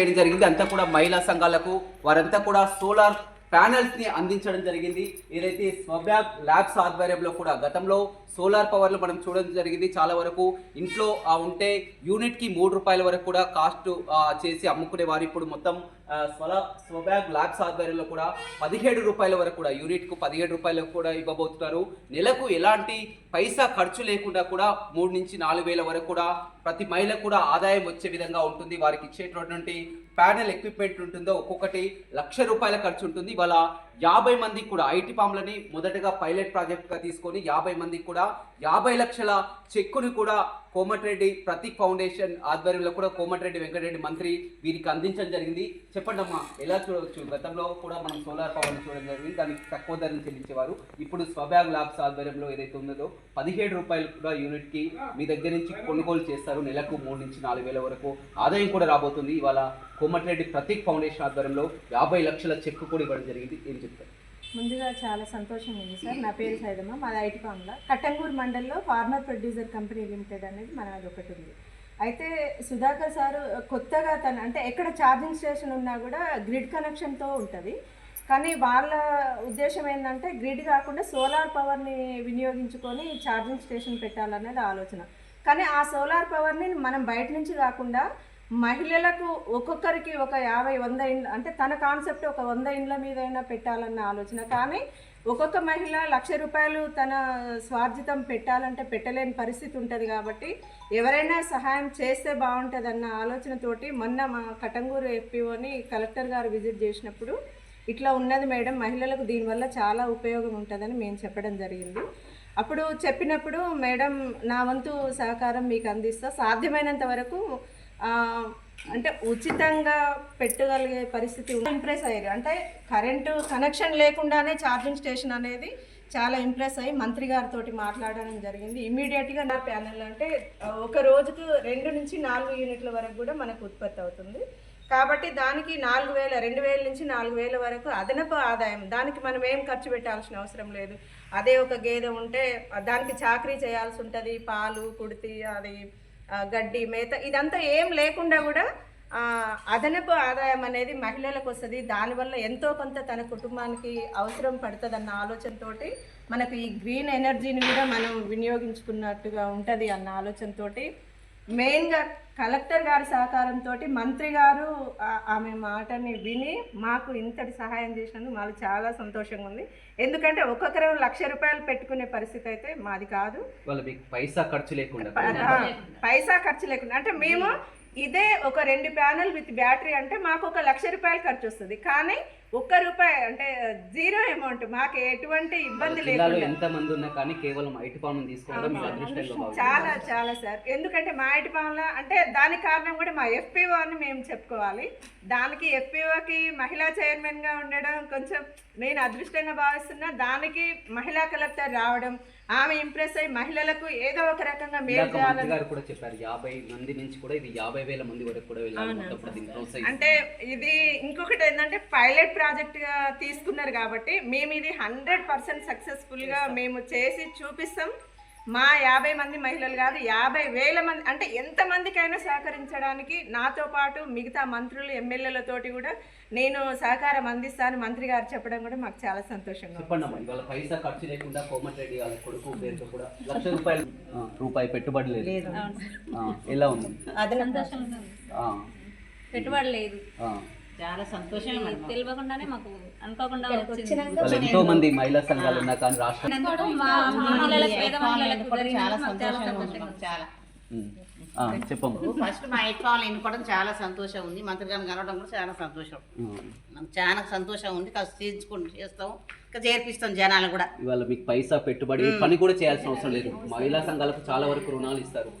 చేయడం జరిగింది. అంతా కూడా మహిళా సంఘాలకు వారంతా కూడా సోలార్ ప్యానెల్స్ని అందించడం జరిగింది. ఏదైతే స్వబ్యాగ్ ల్యాబ్స్ ఆధ్వర్యంలో కూడా గతంలో సోలార్ పవర్లు మనం చూడడం జరిగింది. చాలా వరకు ఇంట్లో ఆ, ఉంటే యూనిట్కి మూడు రూపాయల వరకు కూడా కాస్ట్ చేసి అమ్ముకునే వారు ఇప్పుడు మొత్తం స్వల స్వబ్యాగ్ ల్యాబ్స్ ఆధ్వర్యంలో కూడా పదిహేడు రూపాయల వరకు కూడా యూనిట్కు పదిహేడు రూపాయలకు కూడా ఇవ్వబోతున్నారు. నెలకు ఎలాంటి పైసా ఖర్చు లేకుండా కూడా మూడు నుంచి నాలుగు వేల వరకు కూడా ప్రతి మహిళకు కూడా ఆదాయం వచ్చే విధంగా ఉంటుంది. వారికి ఇచ్చేటటువంటి ప్యానెల్ ఎక్విప్మెంట్ ఉంటుందో ఒక్కొక్కటి లక్ష రూపాయల ఖర్చు ఉంటుంది. ఇవాళ యాభై మందికి కూడా ఐటీ పామ్లని మొదటగా పైలట్ ప్రాజెక్ట్గా తీసుకొని యాభై మందికి కూడా యాభై లక్షల చెక్కుని కూడా కోమటిరెడ్డి ప్రతీక్ ఫౌండేషన్ ఆధ్వర్యంలో కూడా కోమటిరెడ్డి వెంకటరెడ్డి మంత్రి వీరికి అందించడం జరిగింది. చెప్పండి అమ్మా ఎలా చూడవచ్చు? గతంలో కూడా మనం సోలార్ పవర్ చూడడం జరిగింది. దానికి తక్కువ ధరను చెల్లించేవారు. ఇప్పుడు స్వబ్యాగ్ ల్యాబ్స్ ఆధ్వర్యంలో ఏదైతే ఉన్నదో పదిహేడు రూపాయలు కూడా యూనిట్కి మీ దగ్గర నుంచి కొనుగోలు చేస్తారు. నెలకు మూడు నుంచి నాలుగు వేల వరకు ఆదాయం కూడా రాబోతుంది. ఇవాళ కోమటిరెడ్డి ప్రతీక్ ఫౌండేషన్ ఆధ్వర్యంలో యాభై లక్షల చెక్కు కూడా ఇవ్వడం జరిగింది. ఏం చెప్తారు ముందుగా చాలా సంతోషం ఉంది సార్. నా పేరు సైదమ్మ మాది ఐటీ ఫామ్లో కట్టంగూరు మండల్లో ఫార్మర్ ప్రొడ్యూసర్ కంపెనీ లిమిటెడ్ అనేది మనది ఒకటి ఉంది. అయితే సుధాకర్ సారు కొత్తగా తన అంటే ఎక్కడ ఛార్జింగ్ స్టేషన్ ఉన్నా కూడా గ్రిడ్ కనెక్షన్తో ఉంటుంది. కానీ వాళ్ళ ఉద్దేశం ఏంటంటే గ్రిడ్ కాకుండా సోలార్ పవర్ని వినియోగించుకొని ఛార్జింగ్ స్టేషన్ పెట్టాలనేది ఆలోచన. కానీ ఆ సోలార్ పవర్ని మనం బయట నుంచి కాకుండా మహిళలకు ఒక్కొక్కరికి ఒక యాభై వంద ఇండ్ల అంటే తన కాన్సెప్ట్ ఒక వంద ఇండ్ల మీదైనా పెట్టాలన్న ఆలోచన. కానీ ఒక్కొక్క మహిళ లక్ష రూపాయలు తన స్వార్జితం పెట్టాలంటే పెట్టలేని పరిస్థితి ఉంటుంది కాబట్టి ఎవరైనా సహాయం చేస్తే బాగుంటుందన్న ఆలోచనతోటి మొన్న మా కటంగూరు ఎఫ్పిఓని కలెక్టర్ గారు విజిట్ చేసినప్పుడు ఇట్లా ఉన్నది మేడం మహిళలకు దీనివల్ల చాలా ఉపయోగం ఉంటుందని మేము చెప్పడం జరిగింది. అప్పుడు చెప్పినప్పుడు మేడం నా వంతు సహకారం మీకు అందిస్తా సాధ్యమైనంత వరకు అంటే ఉచితంగా పెట్టగలిగే పరిస్థితి ఇంప్రెస్ అయ్యారు అంటే కరెంటు కనెక్షన్ లేకుండానే ఛార్జింగ్ స్టేషన్ అనేది చాలా ఇంప్రెస్ అయ్యి మంత్రి గారితో మాట్లాడడం జరిగింది. ఇమీడియట్గా నా ప్యానెల్ అంటే ఒక రోజుకు రెండు నుంచి నాలుగు యూనిట్ల వరకు కూడా మనకు ఉత్పత్తి అవుతుంది. కాబట్టి దానికి నాలుగు వేల రెండు వేల నుంచి నాలుగు వేల వరకు అదనపు ఆదాయం. దానికి మనం ఏం ఖర్చు పెట్టాల్సిన అవసరం లేదు. అదే ఒక గేదె ఉంటే దానికి చాకరీ చేయాల్సి ఉంటుంది. పాలు కుడితి అది గడ్డి మేత ఇదంతా ఏం లేకుండా కూడా అదనపు ఆదాయం అనేది మహిళలకు వస్తుంది. దానివల్ల ఎంతో కొంత తన కుటుంబానికి అవసరం పడుతుంది ఆలోచనతోటి మనకు ఈ గ్రీన్ ఎనర్జీని కూడా మనం వినియోగించుకున్నట్టుగా ఉంటుంది అన్న ఆలోచనతోటి మెయిన్గా కలెక్టర్ గారి సహకారంతో మంత్రి గారు ఆమె మాటని విని మాకు ఇంతటి సహాయం చేసినందుకు మాకు చాలా సంతోషంగా ఉంది. ఎందుకంటే ఒక్కొక్కరు లక్ష రూపాయలు పెట్టుకునే పరిస్థితి అయితే మాది కాదు. పైసా ఖర్చు లేకుండా పైసా ఖర్చు లేకుండా. అంటే మేము ఇదే ఒక రెండు ప్యానల్ విత్ బ్యాటరీ అంటే మాకు ఒక లక్ష రూపాయలు ఖర్చు వస్తుంది. కానీ ఒక్క రూపాయి అంటే జీరో అమౌంట్. మాకు ఎటువంటి ఇబ్బంది లేకుండా. ఎంత మంది ఉన్నా కానీ కేవలం ఐటీ పామ్ తీసుకోవడం. చాలా చాలా సార్. ఎందుకంటే మా ఇంటి పనుల అంటే దానికి కారణం కూడా మా ఎఫ్పిఓ అని మేము చెప్పుకోవాలి. దానికి ఎఫ్పిఓకి మహిళా చైర్మన్గా ఉండడం కొంచెం నేను అదృష్టంగా భావిస్తున్నా దానికి మహిళా కలెక్టర్ రావడం ఆమె ఇంప్రెస్ అయ్యి మహిళలకు ఏదో ఒక రకంగా మేలు చేయాలని గారు కూడా చెప్పారు యాభై మంది నుంచి కూడా ఇది యాభై వేల మంది వరకు కూడా వెళ్ళాలి మొత్తం దీన్ని. అంటే ఇది ఇంకొకటి ఏంటంటే పైలట్ ప్రాజెక్ట్గా తీసుకున్నారు కాబట్టి మేము ఇది హండ్రెడ్ పర్సెంట్ సక్సెస్ఫుల్గా మేము చేసి చూపిస్తాం. మా యాభై మంది మహిళలు కాదు యాభై వేల మంది అంటే ఎంతమందికైనా సహకరించడానికి నాతో పాటు మిగతా మంత్రులు ఎమ్మెల్యేలతోటి కూడా నేను సహకారం అందిస్తాను మంత్రి గారు చెప్పడం కూడా మాకు చాలా సంతోషంగా ఉంది. చెప్పండి అమ్మా ఇవాళ పైసా ఖర్చు లేకుండా కోమటిరెడ్డి వాళ్ళ కొడుకు పేరుతో కూడా లక్ష రూపాయలు ఆ, రూపాయి పెట్టుబడి లేదు. ఆ, ఎలా ఉంది. ఆ, పెట్టుబడి లేదు. ఆ. చాలా సంతోషం తెలియకుండానే మాకు అనుకోకుండా ఎంతో మంది మహిళా సంఘాలు ఉన్నా కానీ రాష్ట్ర ఫస్ట్ మా ఇంటి వాళ్ళు ఎన్నుకోవడం చాలా సంతోషం ఉంది. మంత్రి గారిని కలవడం కూడా చాలా సంతోషం. నాకు చాలా సంతోషం ఉంది. కాస్త చేయించుకుంటూ చేస్తాం. చేర్పిస్తాం జనాలు కూడా. ఇవాళ మీకు పైసా పెట్టుబడి పని కూడా చేయాల్సిన అవసరం లేదు. మహిళా సంఘాలకు చాలా వరకు రుణాలు ఇస్తారు.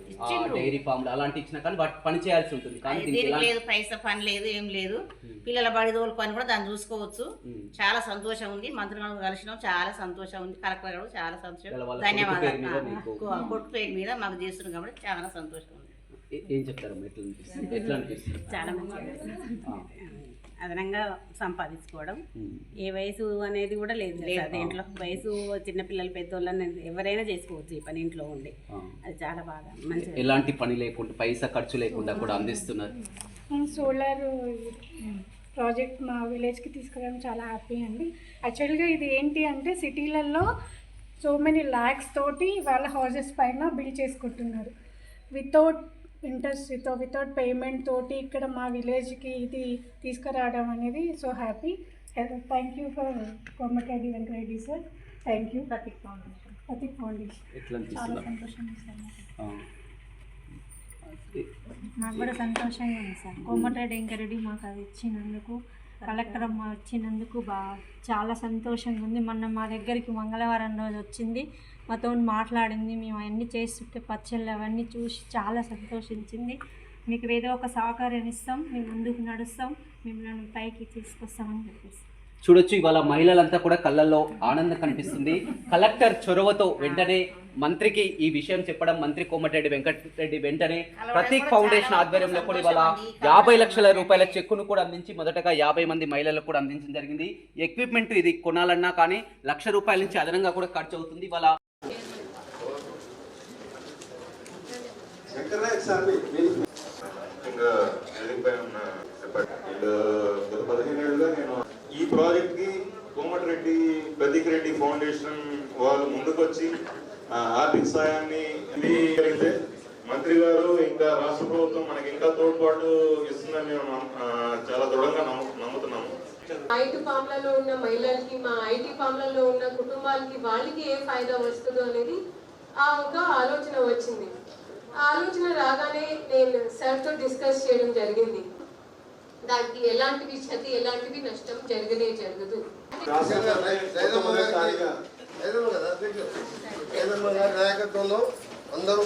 డైరీ ఫామ్లు అలాంటి ఇచ్చినా కానీ వాటి పని చేయాల్సి ఉంటుంది. కానీ లేదు పైసా పని లేదు ఏం లేదు. పిల్లల బడి పని కూడా దాన్ని చూసుకోవచ్చు. చాలా సంతోషం ఉంది. మంత్రి గారు కలిసినాం చాలా సంతోషం ఉంది. కలెక్టర్ గారు చాలా సంతోషం. ధన్యవాదాలు. కొట్టు పేరు మీద మాకు చేస్తున్నాం కాబట్టి చాలా సంతోషం ఉంది. ఏ- ఏం చెప్తారమ్మా ఎట్లా అనిపిస్తుంది? ఎట్లా అనిపిస్తుంది? చాలా మంచిగా ఆ. అదనంగా సంపాదించుకోవడం. ఏ వయసు అనేది కూడా లేదు. దీంట్లో వయసు చిన్నపిల్లలు పెద్దోళ్ళని ఎవరైనా చేసుకోవచ్చు ఈ పని ఇంట్లో ఉండి. అది చాలా బాగా మంచిగా ఎలాంటి పని లేకుండా పైసా ఖర్చు లేకుండా కూడా అందిస్తున్నారు? నేను సోలార్ ప్రాజెక్ట్ మా విలేజ్కి తీసుకురావడం చాలా హ్యాపీ అండి. యాక్చువల్గా ఇది ఏంటి అంటే సిటీలలో సో మెనీ ల్యాక్స్ తోటి వాళ్ళ హౌసెస్ పైన బిల్ చేసుకుంటున్నారు. Without interest without without payment తోటి ఇక్కడ మా విలేజ్కి ఇది తీసుకురావడం అనేది so happy. Thank you for Komatireddy Venkareddy sir. Thank you. Prateek foundation. Prateek foundation. చాలా అనిపిస్తుందా సంతోషం సార్. నాకు కూడా సంతోషంగా ఉంది సార్. కోమటిరెడ్డి వెంకరెడ్డి మాకు అది ఇచ్చినందుకు. కలెక్టర్ అమ్మ వచ్చినందుకు బాగా చాలా సంతోషంగా ఉంది. మొన్న మా దగ్గరికి మంగళవారం రోజు వచ్చింది. మాతో మాట్లాడింది. మేము అవన్నీ చేస్తుంటే పచ్చళ్ళు అవన్నీ చూసి చాలా సంతోషించింది. మీకు ఏదో ఒక సహకారం ఇస్తాం. మేము ముందుకు నడుస్తాం. మిమ్మల్ని పైకి తీసుకొస్తామని చెప్పేసి. చూడొచ్చు ఇవాళ మహిళలంతా కూడా కళ్ళల్లో ఆనందం కనిపిస్తుంది. కలెక్టర్ చొరవతో వెంటనే మంత్రికి ఈ విషయం చెప్పడం మంత్రి కోమటిరెడ్డి వెంకటరెడ్డి వెంటనే ప్రతీక్ ఫౌండేషన్ ఆధ్వర్యంలో కూడా ఇవాళ యాభై లక్షల రూపాయల చెక్కును కూడా అందించి మొదటగా యాభై మంది మహిళలకు కూడా అందించడం జరిగింది. ఎక్విప్మెంట్ ఇది కొనాలన్నా కానీ లక్ష రూపాయల నుంచి అదనంగా కూడా ఖర్చు అవుతుంది ఇవాళ. గత పదిహేను ఏళ్ళుగా నేను ప్రాజెక్ట్కి ప్రాజెక్ట్కి కోమటిరెడ్డి ప్రతీక్ రెడ్డి ఫౌండేషన్ వాళ్ళు ముందుకొచ్చి ఆర్థిక సాయాన్ని జరిగితే మంత్రి గారు ఇంకా రాష్ట్ర ప్రభుత్వం మనకి ఇంకా తోడ్పాటు ఇస్తుందని మేము చాలా దృఢంగా నమ్ము- నమ్ముతున్నాము. ఐటీ ఫామ్లలో ఉన్న మహిళలకి మా ఐటీ ఫామ్లలో ఉన్న కుటుంబాలకి వాళ్ళకి ఏ ఫాయిదా వస్తుందో అనేది ఆ ఒక ఆలోచన వచ్చింది. ఆ ఆలోచన రాగానే నేను సార్తో డిస్కస్ చేయడం జరిగింది. దానికి ఎలాంటివి క్షతి ఎలాంటివి నష్టం జరగనే జరగదు. నాయకత్వంలో అందరూ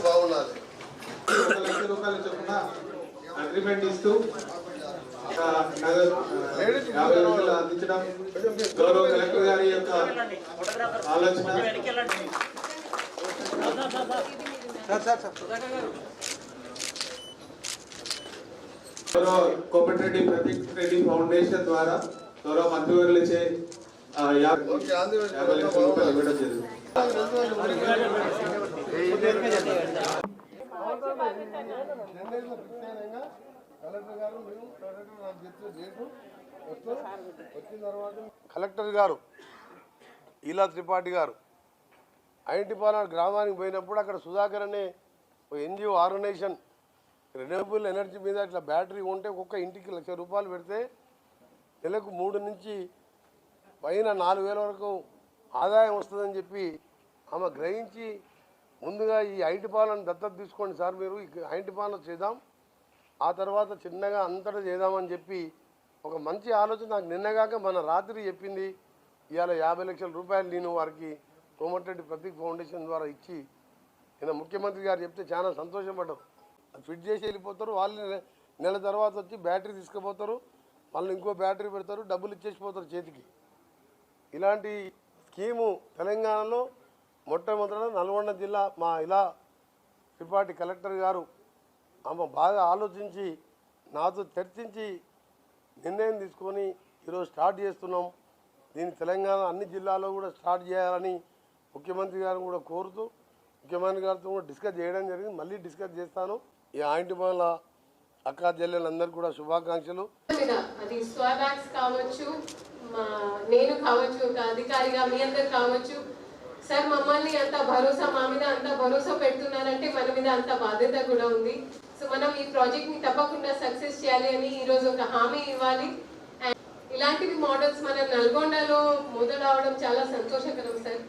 లక్ష రూపాయల చొప్పున అగ్రిమెంట్ ఇస్తూ యాభై రోజులు అందించడం గౌరవ కలెక్టర్ గారి యొక్క ఆలోచన. గౌరవ కోమటిరెడ్డి ప్రతీక్ రెడ్డి ఫౌండేషన్ ద్వారా గౌరవ మంత్రివర్యులచే యాభై లక్షల రూపాయలు ఇవ్వడం జరిగింది. కలెక్టర్ గారు ఇలా త్రిపాఠి గారు ఐంటిపాలెం గ్రామానికి పోయినప్పుడు అక్కడ సుధాకర్ అనే ఒక ఎన్జిఓ ఆర్గనైజేషన్ రెన్యూవబుల్ ఎనర్జీ మీద ఇట్లా బ్యాటరీ ఉంటే ఒక్కొక్క ఇంటికి లక్ష రూపాయలు పెడితే నెలకు మూడు నుంచి పైన నాలుగు వేల వరకు ఆదాయం వస్తుందని చెప్పి ఆమె గ్రహించి ముందుగా ఈ ఐటి పాలన దత్తత తీసుకోండి సార్ మీరు. ఐటి పాలన చేద్దాం. ఆ తర్వాత చిన్నగా అంతటా చేద్దామని చెప్పి ఒక మంచి ఆలోచన నాకు నిన్నగాక మన రాత్రి చెప్పింది. ఇవాళ యాభై లక్షల రూపాయలు నేను వారికి కోమటిరెడ్డి ప్రతీక్ ఫౌండేషన్ ద్వారా ఇచ్చి నిన్న ముఖ్యమంత్రి గారు చెప్తే చాలా సంతోషపడ్డారు ఫిట్ చేసి వెళ్ళిపోతారు. వాళ్ళు నెల తర్వాత వచ్చి బ్యాటరీ తీసుకుపోతారు. వాళ్ళు ఇంకో బ్యాటరీ పెడతారు. డబ్బులు ఇచ్చేసిపోతారు చేతికి. ఇలాంటి స్కీము తెలంగాణలో మొట్టమొదట నల్గొండ జిల్లా మా ఇలా త్రిపాఠి కలెక్టర్ గారు ఆమె బాగా ఆలోచించి నాతో చర్చించి నిర్ణయం తీసుకొని ఈరోజు స్టార్ట్ చేస్తున్నాం. దీన్ని తెలంగాణ అన్ని జిల్లాల్లో కూడా స్టార్ట్ చేయాలని ముఖ్యమంత్రి గారిని కూడా కోరుతూ ముఖ్యమంత్రి గారితో కూడా డిస్కస్ చేయడం జరిగింది. మళ్ళీ డిస్కస్ చేస్తాను. ఈ ఆయింటి పనుల అక్క చెల్లెలందరూ కూడా శుభాకాంక్షలు. అది స్వబ్యాక్స్ కావచ్చు మా నేను కావచ్చు ఒక అధికారిగా మీ అందరు కావచ్చు. సార్ మమ్మల్ని అంత భరోసా మా మీద అంత భరోసా పెడుతున్నారంటే మన మీద అంత బాధ్యత కూడా ఉంది. సో మనం ఈ ప్రాజెక్ట్ని తప్పకుండా సక్సెస్ చేయాలి అని ఈ రోజు ఒక హామీ ఇవ్వాలి. ఇలాంటివి మోడల్స్ మన నల్గొండలో మొదలవడం చాలా సంతోషకరం సార్.